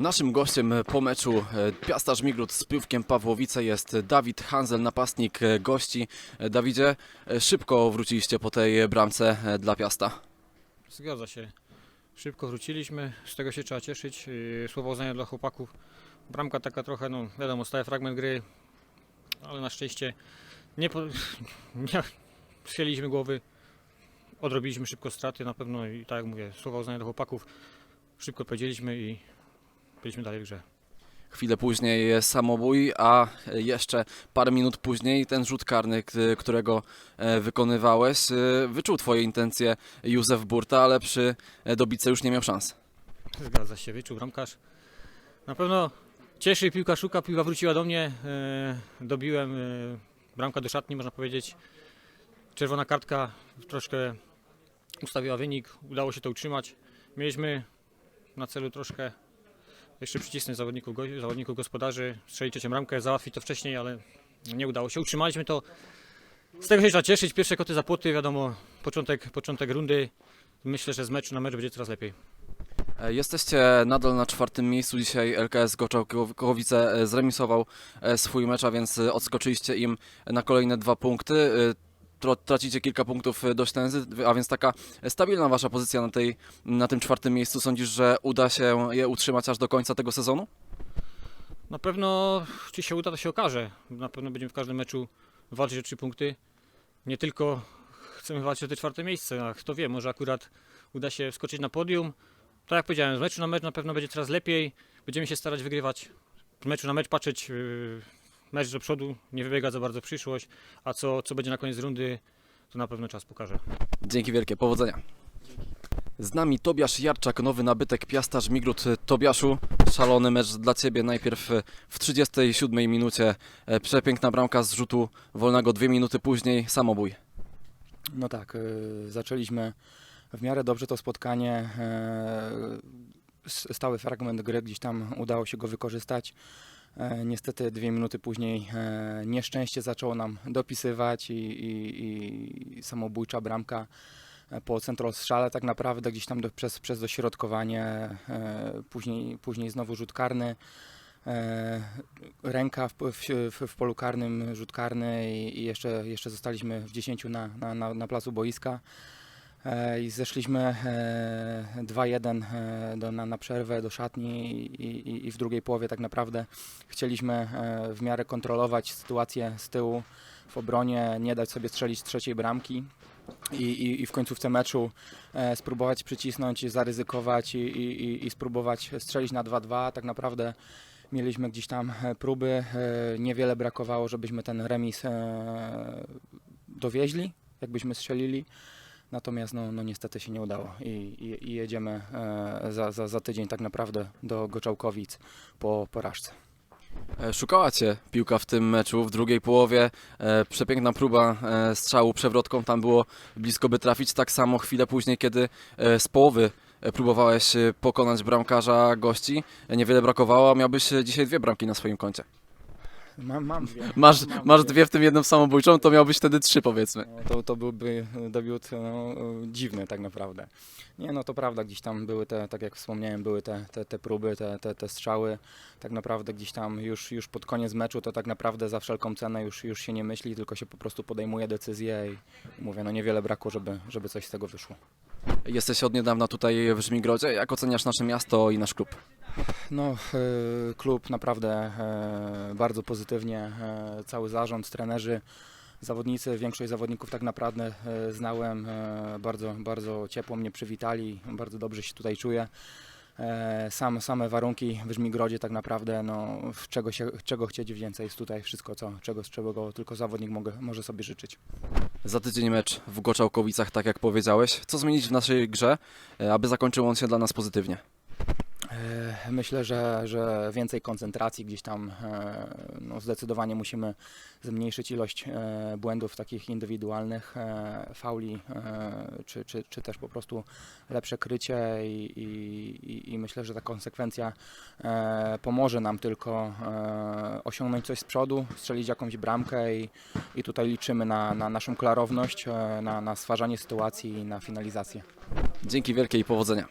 Naszym gościem po meczu e, Piasta Żmigród z Piłkiem Pawłowice jest Dawid Hanzel, napastnik e, gości. E, Dawidzie, szybko wróciliście po tej bramce dla Piasta. Zgadza się. Szybko wróciliśmy, z tego się trzeba cieszyć. Słowo uznania dla chłopaków. Bramka taka trochę, no wiadomo, stały fragment gry, ale na szczęście nie, po, nie schyliśmy głowy, odrobiliśmy szybko straty na pewno i tak jak mówię, słowa uznania dla chłopaków. Szybko powiedzieliśmy i byliśmy dalej w grze. Chwilę później e, samobój, a jeszcze parę minut później ten rzut karny, którego e, wykonywałeś. E, Wyczuł Twoje intencje Józef Burta, ale przy e, dobice już nie miał szans. Zgadza się, wyczuł bramkarz. Na pewno cieszy, piłka szuka, piłka wróciła do mnie. Dobiłem bramka do szatni, można powiedzieć. Czerwona kartka troszkę ustawiła wynik, udało się to utrzymać. Mieliśmy na celu troszkę jeszcze przycisnąć zawodników, zawodników gospodarzy, strzelić trzecią bramkę, załatwić to wcześniej, ale nie udało się. Utrzymaliśmy to. Z tego się trzeba cieszyć. Pierwsze koty za płoty, wiadomo, początek, początek rundy. Myślę, że z meczu na mecz będzie coraz lepiej. E, Jesteście nadal na czwartym miejscu. Dzisiaj LKS Goczałkowice e, zremisował e, swój mecz, a więc odskoczyliście im na kolejne dwa punkty. Tracicie kilka punktów e, dość nędzy, a więc taka stabilna wasza pozycja na, tej, na tym czwartym miejscu. Sądzisz, że uda się je utrzymać aż do końca tego sezonu? Na pewno, czy się uda, to się okaże. Na pewno będziemy w każdym meczu walczyć o trzy punkty. Nie tylko chcemy walczyć o te czwarte miejsce, a kto wie, może akurat uda się wskoczyć na podium. Tak jak powiedziałem, z meczu na mecz na pewno będzie coraz lepiej. Będziemy się starać wygrywać z meczu na mecz, patrzeć yy, mecz do przodu, nie wybiegać za bardzo w przyszłość, a co, co będzie na koniec rundy, to na pewno czas pokaże. Dzięki wielkie, powodzenia. Z nami Tobiasz Jarczak, nowy nabytek Piasta Żmigród. Tobiaszu, szalony mecz dla Ciebie. Najpierw e, w 37 minucie e, przepiękna bramka z rzutu wolnego, dwie minuty później samobój. No tak, y, zaczęliśmy w miarę dobrze to spotkanie. e, Stały fragment gry, gdzieś tam udało się go wykorzystać. E, Niestety dwie minuty później e, nieszczęście zaczęło nam dopisywać i, i, i samobójcza bramka e, po centrostrzale tak naprawdę gdzieś tam do, przez, przez dośrodkowanie, później, później znowu rzut karny. Ręka w, w, w, polu karnym, rzut karny i, i jeszcze, jeszcze zostaliśmy w 10 na, na, na, na placu boiska. E, I zeszliśmy e, 2-1 e, do, na, na przerwę do szatni i, i, i w drugiej połowie tak naprawdę chcieliśmy e, w miarę kontrolować sytuację z tyłu w obronie, nie dać sobie strzelić trzeciej bramki. I, i, I w końcówce meczu e, spróbować przycisnąć, zaryzykować i, i, i- spróbować strzelić na 2-2. Tak naprawdę Mieliśmy gdzieś tam e, próby, e, niewiele brakowało, żebyśmy ten remis e, dowieźli, jakbyśmy strzelili. Natomiast no, no niestety się nie udało i, i, i jedziemy e, za, za, za tydzień tak naprawdę do Goczałkowic po porażce. E, Szukała Cię piłka w tym meczu. W drugiej połowie e, przepiękna próba e, strzału przewrotką. Tam było blisko by trafić. Tak samo chwilę później, kiedy e, z połowy e, próbowałeś pokonać bramkarza gości. Niewiele brakowało, miałbyś dzisiaj dwie bramki na swoim koncie. Mam, mam dwie. Masz, Mam masz dwie, w tym jedną samobójczą, to miałbyś wtedy trzy powiedzmy. No, to, to byłby debiut no, dziwny tak naprawdę. Nie, no to prawda, gdzieś tam były te, tak jak wspomniałem, były te, te, te próby, te, te, te strzały. Tak naprawdę gdzieś tam już, już pod koniec meczu to tak naprawdę za wszelką cenę już, już się nie myśli, tylko się po prostu podejmuje decyzję i, i mówię, no niewiele brakło, żeby, żeby coś z tego wyszło. Jesteś od niedawna tutaj w Żmigrodzie. Jak oceniasz nasze miasto i nasz klub? No, e, klub naprawdę e, bardzo pozytywnie, e, cały zarząd, trenerzy, zawodnicy, większość zawodników tak naprawdę znałem, bardzo, bardzo ciepło mnie przywitali, bardzo dobrze się tutaj czuję. E, Sam, same warunki w Żmigrodzie tak naprawdę, no, czego, się, czego chcieć więcej jest tutaj wszystko, co, czego, czego tylko zawodnik mogę, może sobie życzyć. Za tydzień mecz w Goczałkowicach, tak jak powiedziałeś. Co zmienić w naszej grze, e, aby zakończył on się dla nas pozytywnie? E, Myślę, że, że więcej koncentracji gdzieś tam. e, No zdecydowanie musimy zmniejszyć ilość e, błędów takich indywidualnych, fauli, czy, czy, czy też po prostu lepsze krycie i, i, i- myślę, że ta konsekwencja pomoże nam tylko osiągnąć coś z przodu, strzelić jakąś bramkę i, i tutaj liczymy na, na naszą klarowność, na, na stwarzanie sytuacji i na finalizację. Dzięki wielkie i powodzenia.